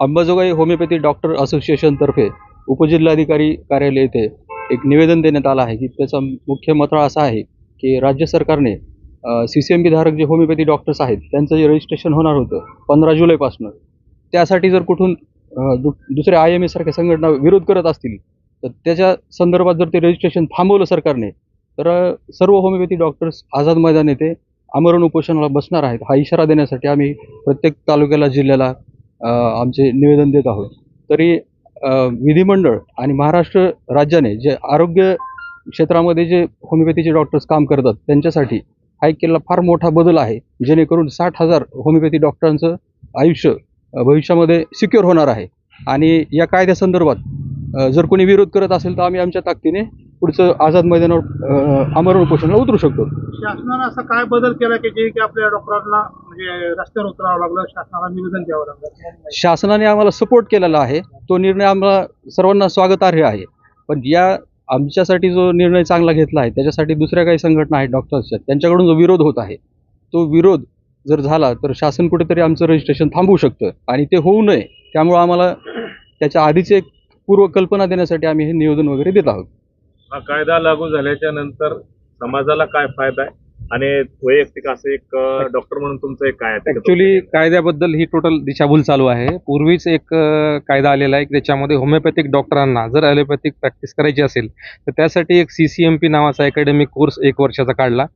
Ambajogai homeopathy doctor असोसिएशनतर्फे उपजिल्हाधिकारी कार्यालय येथे एक निवेदन देण्यात आलं आहे की त्याचा मुख्य मथळा असा आहे की राज्य सरकारने सी सी एम बी धारक जे होमिओपॅथी डॉक्टर्स आहेत त्यांचं जे रजिस्ट्रेशन होणार होतं पंधरा जुलैपासून त्यासाठी जर कुठून दु दुसऱ्या आय एम एसारख्या संघटना विरोध करत असतील तर त्याच्या संदर्भात जर ते रजिस्ट्रेशन थांबवलं सरकारने तर सर्व होमिओपॅथी डॉक्टर्स आझाद मैदान येथे आमरण उपोषणाला बसणार आहेत. हा इशारा देण्यासाठी आम्ही प्रत्येक तालुक्याला जिल्ह्याला आमचे निवेदन देत आहोत. तरी विधिमंडळ आणि महाराष्ट्र राज्याने जे आरोग्य क्षेत्रामध्ये जे होमिओपॅथीचे डॉक्टर्स काम करतात त्यांच्यासाठी हा एक केलेला फार मोठा बदल आहे जेणेकरून साठ हजार होमिओपॅथी डॉक्टरांचं आयुष्य भविष्यामध्ये सिक्युअर होणार आहे. आणि या कायद्यासंदर्भात जर कोणी विरोध करत असेल तर आम्ही आमच्या ताकदीने पुढचं आझाद मैदानावर आमरण उपोषणाला उतरू शकतो. शासनानं असा काय बदल केला की जे की आपल्या डॉक्टरांना म्हणजे रस्त्यावर उतरावं लागलं शासनाला निवेदन द्यावं लागलं? शासनाने आम्हाला सपोर्ट केलेला आहे. तो निर्णय आम्हाला सर्वांना स्वागतार्ह आहे. पण या आमच्यासाठी जो निर्णय चांगला घेतला आहे त्याच्यासाठी दुसऱ्या काही संघटना आहेत डॉक्टर्सच्या त्यांच्याकडून जो विरोध होत आहे तो विरोध जर झाला तर शासन कुठेतरी आमचं रजिस्ट्रेशन थांबवू शकतं. आणि ते होऊ नये त्यामुळं आम्हाला त्याच्या आधीची पूर्वकल्पना देण्यासाठी आम्ही हे निवेदन वगैरे देत आहोत. हा कायदा लागू झाल्याच्यानंतर समाजाला काय फायदा आहे? आणि वैयक्तिक असं एक डॉक्टर म्हणून तुमचं एक काय आहे ऍक्च्युली कायद्याबद्दल ही टोटल दिशाभूल चालू आहे. पूर्वीच एक अ, कायदा आलेला आहे की त्याच्यामध्ये होमिओपॅथिक डॉक्टरांना जर ॲलोपॅथिक प्रॅक्टिस करायची असेल तर त्यासाठी एक सी सी एम पी नावाचा अकॅडमिक कोर्स एक वर्षाचा काढला.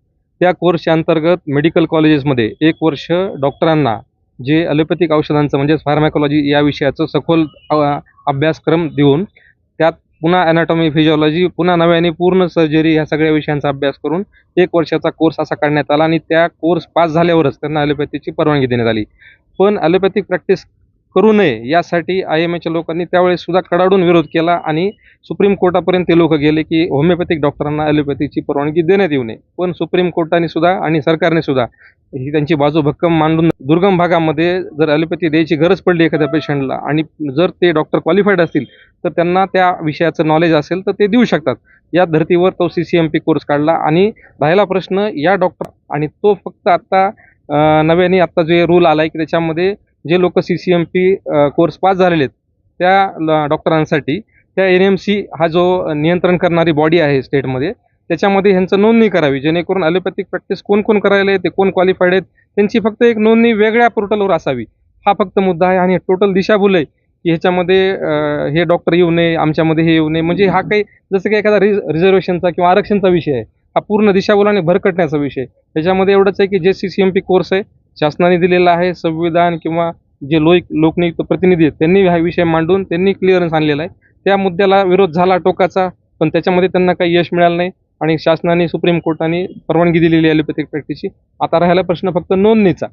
त्या कोर्सच्या अंतर्गत मेडिकल कॉलेजेसमध्ये एक वर्ष डॉक्टरांना जे ॲलोपॅथिक औषधांचं म्हणजेच फार्मॅकॉलॉजी या विषयाचं सखोल अ, अभ्यासक्रम देऊन त्यात पुन्हा अॅनाटॉमी फिजिओलॉजी पुन्हा नव्याने पूर्ण सर्जरी ह्या सगळ्या विषयांचा अभ्यास करून एक वर्षाचा कोर्स असा काढण्यात आला आणि त्या कोर्स पास झाल्यावरच त्यांना ॲलोपॅथीची परवानगी देण्यात आली. पण ॲलोपॅथिक प्रॅक्टिस करू नये यासाठी आय एम एच्या लोकांनी त्यावेळेस सुद्धा कडाडून विरोध केला आणि सुप्रीम कोर्टापर्यंत ते लोक गेले की होमिओपॅथिक डॉक्टरांना ॲलोपॅथीची परवानगी देण्यात येऊ नये. पण सुप्रीम कोर्टाने सुद्धा आणि सरकारने सुद्धा ही त्यांची बाजू भक्कम मांडून दुर्गम भागामध्ये जर ॲलोपॅथी द्यायची गरज पडली एखाद्या पेशंटला आणि जर ते डॉक्टर क्वालिफाईड असतील तर त्यांना त्या विषयाचं नॉलेज असेल तर ते देऊ शकतात. या धर्तीवर तो C C M P course काढला आणि राहिला प्रश्न या डॉक्टर आणि तो फक्त आत्ता नव्याने आत्ता जे रूल आला आहे की त्याच्यामध्ये जे लोक C C M P course pass झालेले आहेत त्या ल- डॉक्टरांसाठी त्या एन एम सी हा जो नियंत्रण करणारी बॉडी आहे स्टेटमध्ये त्याच्यामध्ये ह्यांचं नोंदणी करावी. जेणेकरून ॲलोपॅथिक प्रॅक्टिस कोण कोण करायला आहे ते कोण क्वालिफाईड आहेत त्यांची फक्त एक नोंदणी वेगळ्या पोर्टलवर असावी. हा फक्त मुद्दा आहे आणि टोटल दिशाभूल आहे की ह्याच्यामध्ये हे डॉक्टर येऊ नये आमच्यामध्ये हे येऊ नये. म्हणजे हा काही जसं की एखादा रिज रिझर्वेशनचा किंवा आरक्षणचा विषय आहे हा पूर्ण दिशाभूल आणि भरकटण्याचा विषय त्याच्यामध्ये एवढंच आहे की जे C C M P course आहे शासनाने दिलेला आहे संविधान किंवा जे लोक लोकनियुक्त प्रतिनिधी आहेत त्यांनी हा विषय मांडून त्यांनी क्लिअरन्स आणलेला आहे. त्या मुद्द्याला विरोध झाला टोकाचा पण त्याच्यामध्ये त्यांना काही यश मिळालं नाही. आणि शासनाने सुप्रीम कोर्टाने परवानगी दिलेली आहे ॲलोपॅथिक प्रॅक्टिसची आता राहिला प्रश्न फक्त नोंदणीचा.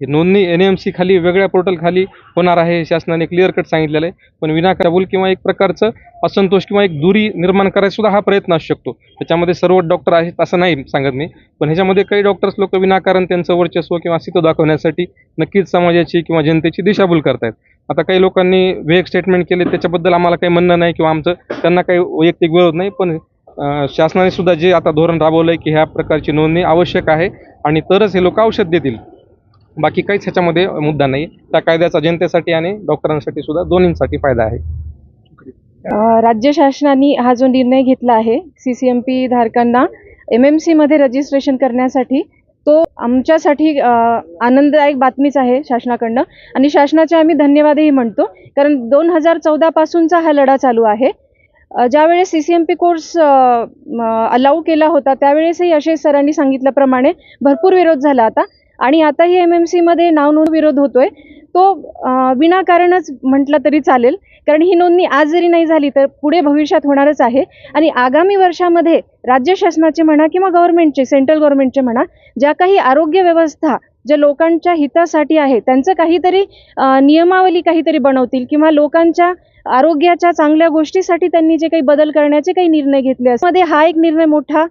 ही नोंदणी एन एम सी खाली वेगळ्या पोर्टल खाली होणार आहे हे शासनाने क्लिअर कट सांगितलेलं आहे. पण विनाकाबूल किंवा एक प्रकारचं असंतोष किंवा एक दुरी निर्माण करायचा सुद्धा हा प्रयत्न असू शकतो. त्याच्यामध्ये सर्व डॉक्टर आहेत असं नाही सांगत मी. पण ह्याच्यामध्ये काही डॉक्टर्स लोक विनाकारण त्यांचं वर्चस्व किंवा अस्तित्व दाखवण्यासाठी नक्कीच समाजाची किंवा जनतेची दिशाभूल करतायत. आता काही लोकांनी वेग स्टेटमेंट केले त्याच्याबद्दल आम्हाला काही म्हणणं नाही किंवा आमचं त्यांना काही वैयक्तिक विरोध नाही पण शासनाने सुद्धा जे आता धोरण राबवलं आहे की ह्या प्रकारची नोंदणी आवश्यक आहे आणि तरच हे लोक औषध देतील. बाकी काहीच ह्याच्यामध्ये मुद्दा नाही त्या कायद्याचा जनतेसाठी आणि डॉक्टरांसाठी सुद्धा दोन्हींसाठी फायदा आहे. राज्य शासनाने हा जो निर्णय घेतला आहे सी सी एम पी धारकांना एम एम सीमध्ये रजिस्ट्रेशन करण्यासाठी तो आमच्यासाठी आनंददायक बातमीच आहे शासनाकडनं. आणि शासनाचे आम्ही धन्यवादही म्हणतो कारण दोन हजार चौदापासूनचा हा लढा चालू आहे. ज्यावेळेस C C M P course allow केला होता त्यावेळेसही असे सरांनी सांगितल्याप्रमाणे भरपूर विरोध झाला आता. आणि आताही एम एम सीमध्ये नाव नोंद विरोध होतोय. तो विनाकारणच म्हटलं तरी चालेल. कारण ही नोंदणी आज जरी नाही झाली तर पुढे भविष्यात होणारच आहे. आणि आगामी वर्षामध्ये राज्य शासनाचे म्हणा किंवा गव्हर्नमेंटचे सेंट्रल गव्हर्नमेंटचे म्हणा ज्या काही आरोग्य व्यवस्था ज्या लोकांच्या हितासाठी आहे त्यांचं काहीतरी नियमावली काहीतरी बनवतील किंवा लोकांच्या आरोग्याच्या चांगल्या गोष्टीसाठी त्यांनी जे काही बदल करण्याचे काही निर्णय घेतले असतील मध्ये हा एक निर्णय मोठा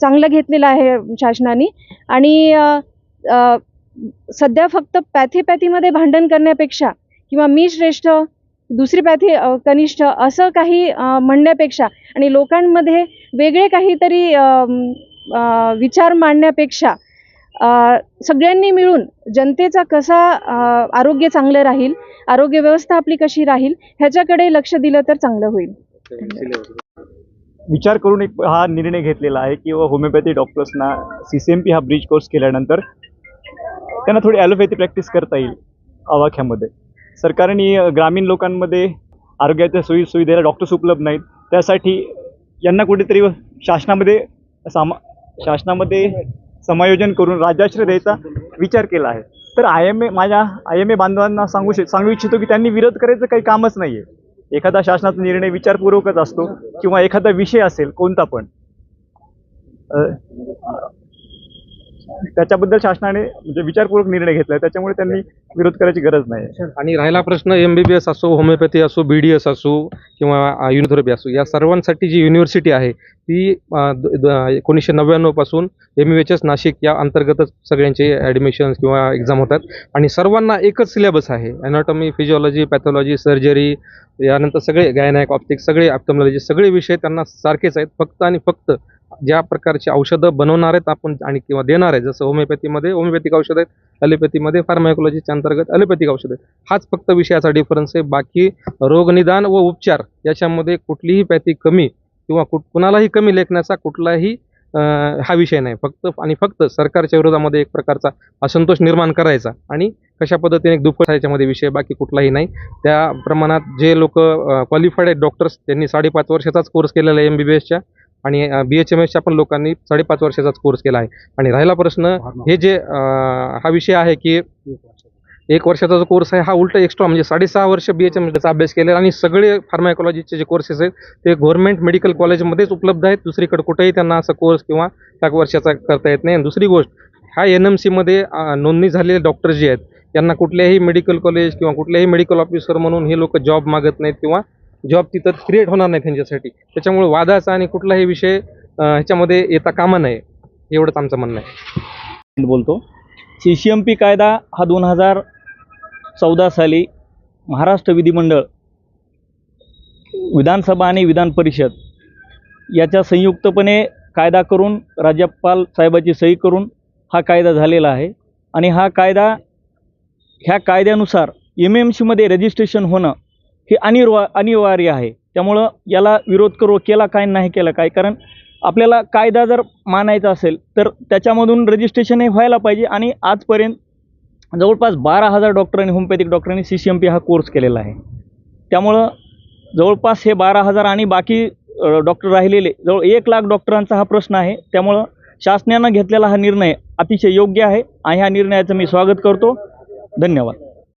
चांगला घेतलेला आहे शासनाने. आणि सध्या फक्त पॅथीपॅथीमध्ये भांडण करण्यापेक्षा किंवा मी श्रेष्ठ दुसरी पॅथी कनिष्ठ असं काही म्हणण्यापेक्षा आणि लोकांमध्ये वेगळे काहीतरी विचार मांडण्यापेक्षा सगळ्यांनी मिळून जनतेचा कसा आरोग्य चांगलं राहील आरोग्य व्यवस्था आपली कशी राहील ह्याच्याकडे लक्ष दिलं तर चांगलं होईल. विचार करून एक हा निर्णय घेतलेला आहे की होमिओपॅथी डॉक्टर्सना सी सी एम पी हा ब्रिज कोर्स केल्यानंतर त्यांना थोडी ॲलोपॅथी प्रॅक्टिस करता येईल आवाख्यामध्ये सरकारने ग्रामीण लोकांमध्ये आरोग्याच्या सोयी सुविधेला डॉक्टर्स उपलब्ध नाहीत. त्यासाठी यांना कुठेतरी शासनामध्ये सामा शासनामध्ये समायोजन करून राज्याश्रय द्यायचा विचार केला आहे. तर आय एम ए माझ्या आय एम ए बांधवांना सांगू श सांगू इच्छितो की त्यांनी विरोध करायचं काही कामच नाही आहे एखादा शासनाचा निर्णय विचारपूर्वकच असतो किंवा एखादा विषय असेल कोणता पण. त्याच्याबद्दल शासनाने म्हणजे विचारपूर्वक निर्णय घेतला त्याच्यामुळे त्यांनी विरोध करायची गरज नाही. आणि राहिला प्रश्न एम बी बी एस असो होमिओपॅथी असो बी डी एस असो किंवा युनिथेरपी असो या सर्वांसाठी जी युनिव्हर्सिटी आहे ती अ, द- द- एकोणीसशे नव्याण्णवपासून M U H S Nashik या अंतर्गतच सगळ्यांचे ॲडमिशन्स किंवा एक्झाम होतात. आणि सर्वांना एकच सिलेबस आहे ॲनाटॉमी फिजिओलॉजी पॅथॉलॉजी सर्जरी यानंतर सगळे गायनॅक ऑप्टिक्स सगळे ॲप्टॉमॉलॉजी सगळे विषय त्यांना सारखेच आहेत फक्त आणि फक्त ज्या प्रकारची औषधं बनवणार आहेत आपण आणि किंवा देणार आहे जसं होमिओपॅथीमध्ये होमिओपॅथिक औषध आहेत अलिपॅथीमध्ये फार्मायकोलॉजीच्या अंतर्गत अलिपॅथिक औषध आहेत. हाच फक्त विषयाचा डिफरन्स आहे. बाकी रोगनिदान व उपचार याच्यामध्ये कुठलीही पॅथी कमी किंवा कुठ कुणालाही कमी लेखण्याचा कुठलाही हा विषय नाही. फक्त आणि फक्त सरकारच्या विरोधामध्ये एक प्रकारचा असंतोष निर्माण करायचा आणि कशा पद्धतीने दुप्पट याच्यामध्ये विषय बाकी कुठलाही नाही. त्या प्रमाणात जे लोक क्वालिफाईड आहेत डॉक्टर्स त्यांनी साडेपाच वर्षाचाच कोर्स केलेला आहे एम बी बी एसच्या आणि बी एच एम एसच्या पण लोकांनी साडेपाच वर्षाचाच कोर्स केला आहे. आणि राहिला प्रश्न हे जे अं, हा विषय आहे की एक वर्षाचा जो कोर्स आहे हा उलट एक्स्ट्रा म्हणजे साडेसहा वर्ष बी एच एम एसचा अभ्यास केलेला आणि सगळे फार्मायकॉलॉजीचे जे कोर्सेस आहेत ते गव्हर्नमेंट मेडिकल कॉलेजमध्येच उपलब्ध आहेत. दुसरीकडे कुठेही त्यांना असं कोर्स किंवा त्या वर्षाचा करता येत नाही. आणि दुसरी गोष्ट ह्या एन एम सीमध्ये नोंदणी झालेले डॉक्टर जे आहेत यांना कुठल्याही मेडिकल कॉलेज किंवा कुठल्याही मेडिकल ऑफिसर म्हणून हे लोक जॉब मागत नाहीत किंवा जॉब तिथं क्रिएट होणार नाही त्यांच्यासाठी त्याच्यामुळे वादाचा आणि कुठलाही विषय ह्याच्यामध्ये येता कामा नये एवढंच आमचं म्हणणं आहे. बोलतो. सी सी एम पी कायदा हा दोन हजार चौदा साली महाराष्ट्र विधिमंडळ विधानसभा आणि विधान परिषद याच्या संयुक्तपणे कायदा करून राज्यपाल साहेबाची सही करून हा कायदा झालेला आहे. आणि हा कायदा ह्या कायद्यानुसार एम एम सीमध्ये रजिस्ट्रेशन होणं हे अनिर्वा अनिवार्य आहे. त्यामुळं याला विरोध करू केला काय नाही केला काय? कारण आपल्याला कायदा जर मानायचा असेल तर त्याच्यामधून रजिस्ट्रेशन हे व्हायला पाहिजे आणि आजपर्यंत जवळपास बारा हजार डॉक्टरांनी होमिओपॅथिक डॉक्टरांनी सी सी एम पी हा कोर्स केलेला आहे. त्यामुळं जवळपास हे बारा हजार आणि बाकी डॉक्टर राहिलेले जवळ एक लाख डॉक्टरांचा हा प्रश्न आहे. त्यामुळं शासनानं घेतलेला हा निर्णय अतिशय योग्य आहे आणि ह्या निर्णयाचं मी स्वागत करतो. धन्यवाद.